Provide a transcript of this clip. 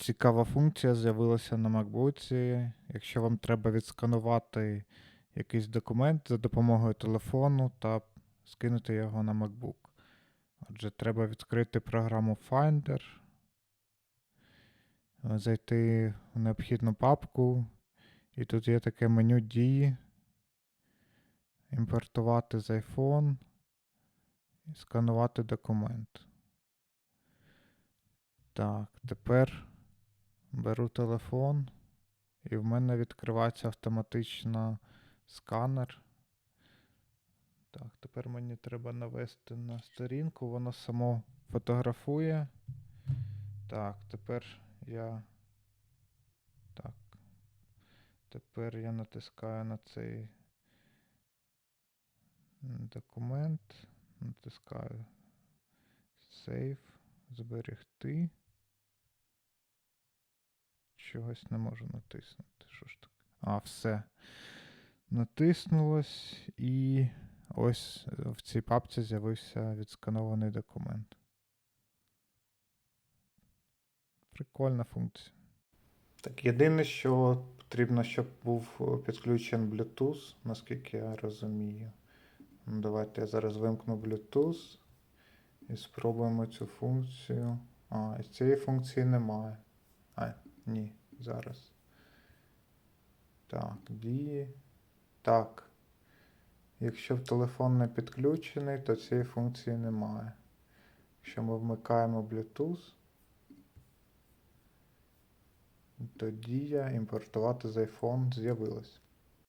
Цікава функція з'явилася на MacBook. Якщо вам треба відсканувати якийсь документ за допомогою телефону та скинути його на MacBook. Отже, треба відкрити програму Finder, зайти в необхідну папку, і тут є таке меню дії. Імпортувати з iPhone і сканувати документ. Так, тепер беру телефон, і в мене відкривається автоматично сканер. Так, тепер мені треба навести на сторінку, воно само фотографує. Так, тепер я. Так. Тепер я натискаю на цей документ. Натискаю Save, зберегти. Чогось не можу натиснути. Що ж таке? А, все. Натиснулось і ось е, в цій папці з'явився відсканований документ. Прикольна функція. Так, єдине, що потрібно, щоб був е, підключений Bluetooth, наскільки я розумію. Ну, Давайте я зараз вимкну Bluetooth і спробуємо цю функцію. А, і цієї функції немає. А, ні, зараз. Так, дії. Так. Якщо телефон не підключений, то цієї функції немає. Якщо ми вмикаємо Bluetooth, то дія імпортувати з iPhone з'явилась.